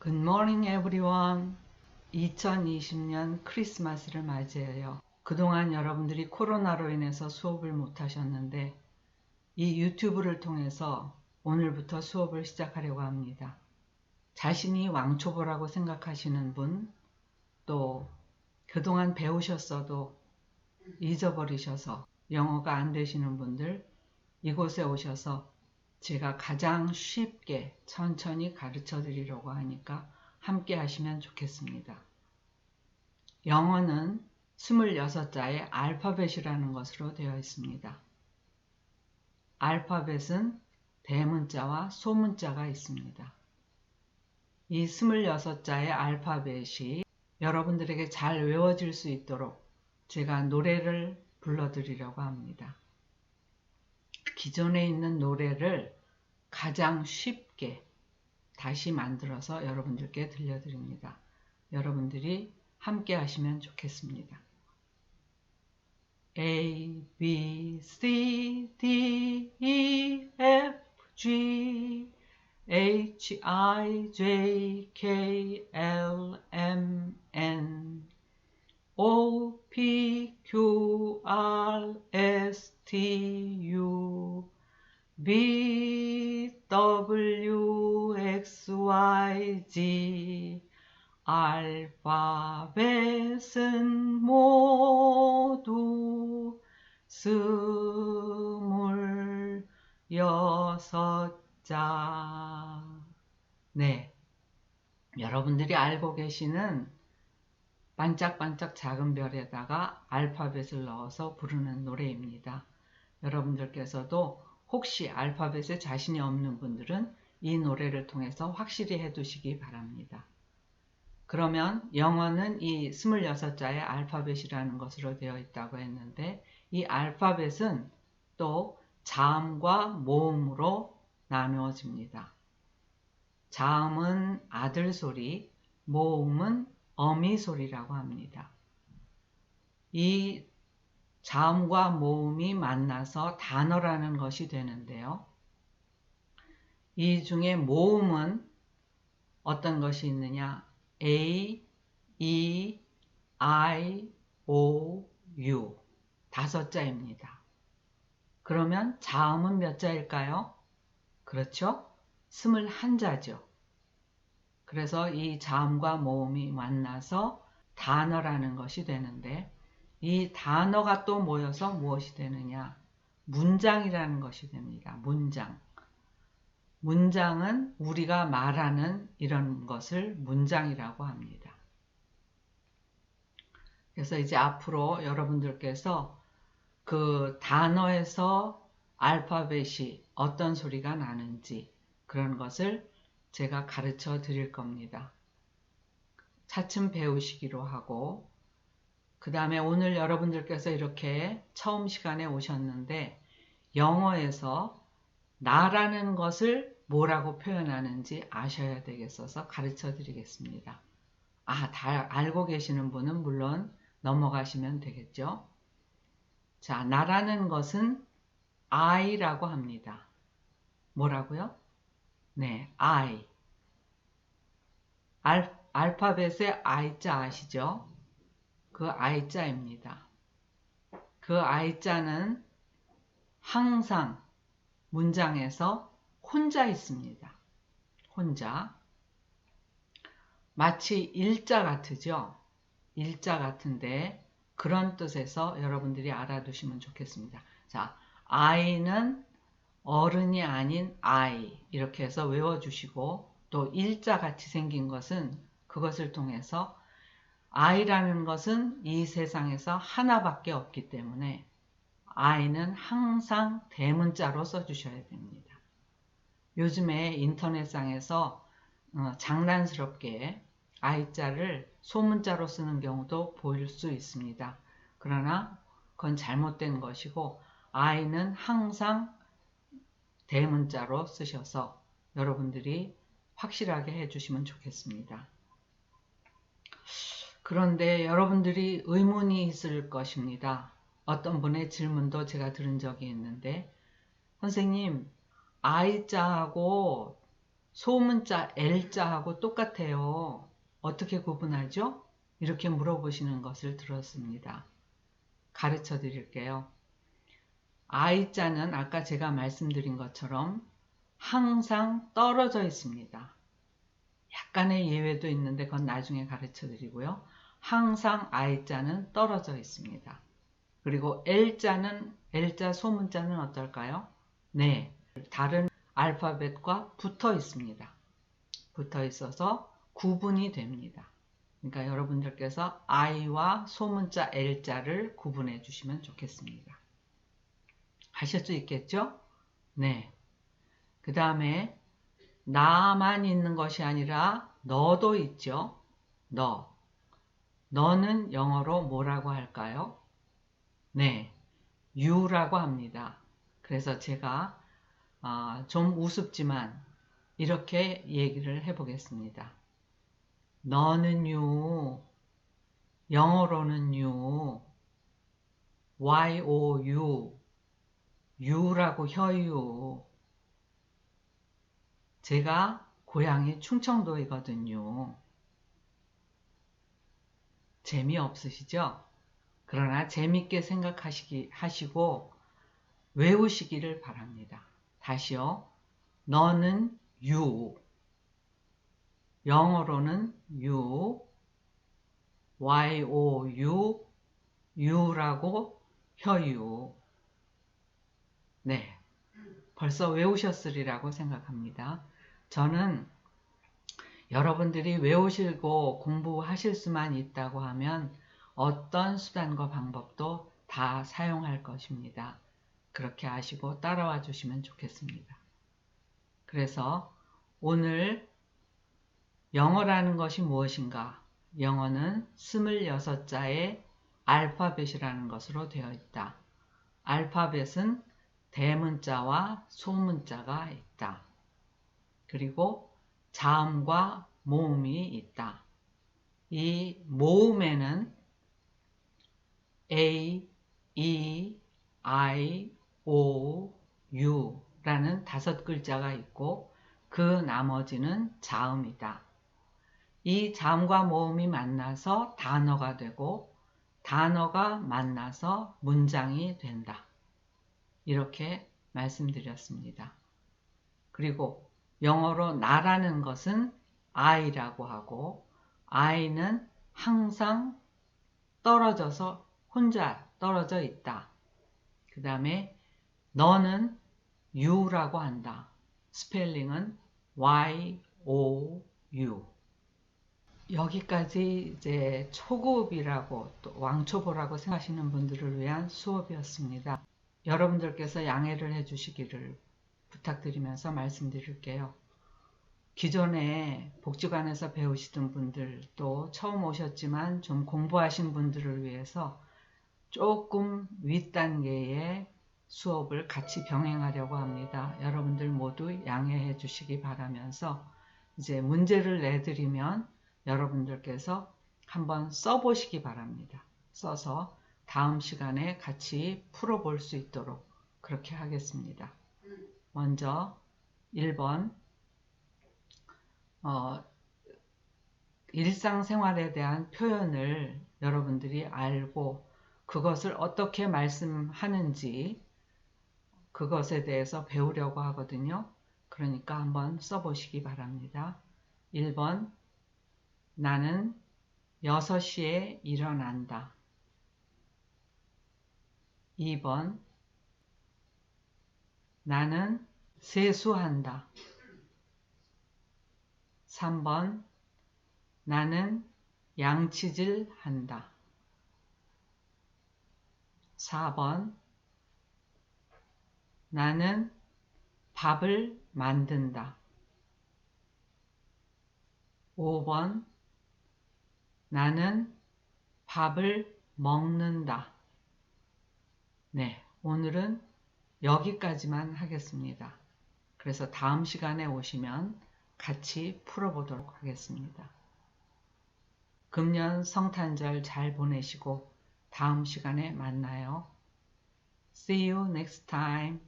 Good morning everyone. 2020년 크리스마스를 맞이해요. 그동안 여러분들이 코로나로 인해서 수업을 못 하셨는데 이 유튜브를 통해서 오늘부터 수업을 시작하려고 합니다. 자신이 왕초보라고 생각하시는 분, 또 그동안 배우셨어도 잊어버리셔서 영어가 안 되시는 분들, 이곳에 오셔서 제가 가장 쉽게 천천히 가르쳐 드리려고 하니까 함께 하시면 좋겠습니다. 영어는 26자의 알파벳이라는 것으로 되어 있습니다. 알파벳은 대문자와 소문자가 있습니다. 이 26자의 알파벳이 여러분들에게 잘 외워질 수 있도록 제가 노래를 불러드리려고 합니다. 기존에 있는 노래를 가장 쉽게 다시 만들어서 여러분들께 들려드립니다. 여러분들이 함께 하시면 좋겠습니다. A, B, C, D, E, F, G, H, I, J, K, L, M, N, O, P, Q, R, S, T, U, V, W, X, Y, Z, 알파벳은 모두 스물 여섯 자. 네. 여러분들이 알고 계시는 반짝반짝 작은 별에다가 알파벳을 넣어서 부르는 노래입니다. 여러분들께서도 혹시 알파벳에 자신이 없는 분들은 이 노래를 통해서 확실히 해두시기 바랍니다. 그러면 영어는 이 26자의 알파벳이라는 것으로 되어 있다고 했는데 이 알파벳은 또 자음과 모음으로 나누어집니다. 자음은 아들 소리, 모음은 어미 소리라고 합니다. 이 자음과 모음이 만나서 단어라는 것이 되는데요. 이 중에 모음은 어떤 것이 있느냐? A, E, I, O, U 다섯 자입니다. 그러면 자음은 몇 자일까요? 그렇죠? 스물한 자죠. 그래서 이 자음과 모음이 만나서 단어라는 것이 되는데 이 단어가 또 모여서 무엇이 되느냐? 문장이라는 것이 됩니다. 문장. 문장은 우리가 말하는 이런 것을 문장이라고 합니다. 그래서 이제 앞으로 여러분들께서 그 단어에서 알파벳이 어떤 소리가 나는지 그런 것을 제가 가르쳐 드릴 겁니다. 차츰 배우시기로 하고 그 다음에 오늘 여러분들께서 이렇게 처음 시간에 오셨는데 영어에서 나라는 것을 뭐라고 표현하는지 아셔야 되겠어서 가르쳐 드리겠습니다. 아, 다 알고 계시는 분은 물론 넘어가시면 되겠죠. 자, 나라는 것은 I라고 합니다. 뭐라고요? 네, I. 알, 알파벳의 I자 아시죠? 그 I자입니다. 그 I자는 항상 문장에서 혼자 있습니다. 혼자. 마치 일자 같으죠? 일자 같은데 그런 뜻에서 여러분들이 알아두시면 좋겠습니다. 자, I는 어른이 아닌 I 이렇게 해서 외워주시고 또 일자 같이 생긴 것은 그것을 통해서 I라는 것은 이 세상에서 하나밖에 없기 때문에 I는 항상 대문자로 써주셔야 됩니다. 요즘에 인터넷상에서 어, 장난스럽게 I자를 소문자로 쓰는 경우도 보일 수 있습니다. 그러나 그건 잘못된 것이고 I는 항상 대문자로 쓰셔서 여러분들이 확실하게 해주시면 좋겠습니다. 그런데 여러분들이 의문이 있을 것입니다. 어떤 분의 질문도 제가 들은 적이 있는데 선생님 I자하고 소문자 L자하고 똑같아요. 어떻게 구분하죠? 이렇게 물어보시는 것을 들었습니다. 가르쳐 드릴게요. I자는 아까 제가 말씀드린 것처럼 항상 떨어져 있습니다. 약간의 예외도 있는데 그건 나중에 가르쳐 드리고요. 항상 I자는 떨어져 있습니다. 그리고 L자는 L자 소문자는 어떨까요? 네, 다른 알파벳과 붙어 있습니다. 붙어 있어서 구분이 됩니다. 그러니까 여러분들께서 I와 소문자 L자를 구분해 주시면 좋겠습니다. 하실 수 있겠죠? 네. 그 다음에 나만 있는 것이 아니라 너도 있죠. 너. 너는 영어로 뭐라고 할까요? 네. you라고 합니다. 그래서 제가 어, 좀 우습지만 이렇게 얘기를 해보겠습니다. 너는 you, 영어로는 you, y-o-u, you라고 혀유. 제가 고향이 충청도이거든요. 재미없으시죠? 그러나 재밌게 생각하시기 하시고 외우시기를 바랍니다. 다시요. 너는 you. 영어로는 you. y-o-u. you라고 혀유. 네. 벌써 외우셨으리라고 생각합니다. 저는 여러분들이 외우시고 공부하실 수만 있다고 하면 어떤 수단과 방법도 다 사용할 것입니다. 그렇게 아시고 따라와 주시면 좋겠습니다. 그래서 오늘 영어라는 것이 무엇인가? 영어는 26자의 알파벳이라는 것으로 되어 있다. 알파벳은 대문자와 소문자가 있다. 그리고 자음과 모음이 있다. 이 모음에는 A, E, I, O, U 라는 다섯 글자가 있고 그 나머지는 자음이다. 이 자음과 모음이 만나서 단어가 되고 단어가 만나서 문장이 된다. 이렇게 말씀드렸습니다. 그리고 영어로 나라는 것은 I라고 하고 I는 항상 떨어져서 혼자 떨어져 있다. 그 다음에 너는 U라고 한다. 스펠링은 Y-O-U. 여기까지 이제 초급이라고 또 왕초보라고 생각하시는 분들을 위한 수업이었습니다. 여러분들께서 양해를 해주시기를 부탁드리면서 말씀드릴게요. 기존에 복지관에서 배우시던 분들 또 처음 오셨지만 좀 공부하신 분들을 위해서 조금 윗단계의 수업을 같이 병행하려고 합니다. 여러분들 모두 양해해 주시기 바라면서 이제 문제를 내드리면 여러분들께서 한번 써보시기 바랍니다. 써서 다음 시간에 같이 풀어볼 수 있도록 그렇게 하겠습니다. 먼저 1번 어, 일상생활에 대한 표현을 여러분들이 알고 그것을 어떻게 말씀하는지 그것에 대해서 배우려고 하거든요. 그러니까 한번 써보시기 바랍니다. 1번 나는 6시에 일어난다. 2번 나는 세수한다. 3번 나는 양치질 한다. 4번 나는 밥을 만든다. 5번 나는 밥을 먹는다. 네, 오늘은 여기까지만 하겠습니다. 그래서 다음 시간에 오시면 같이 풀어보도록 하겠습니다. 금년 성탄절 잘 보내시고 다음 시간에 만나요. See you next time.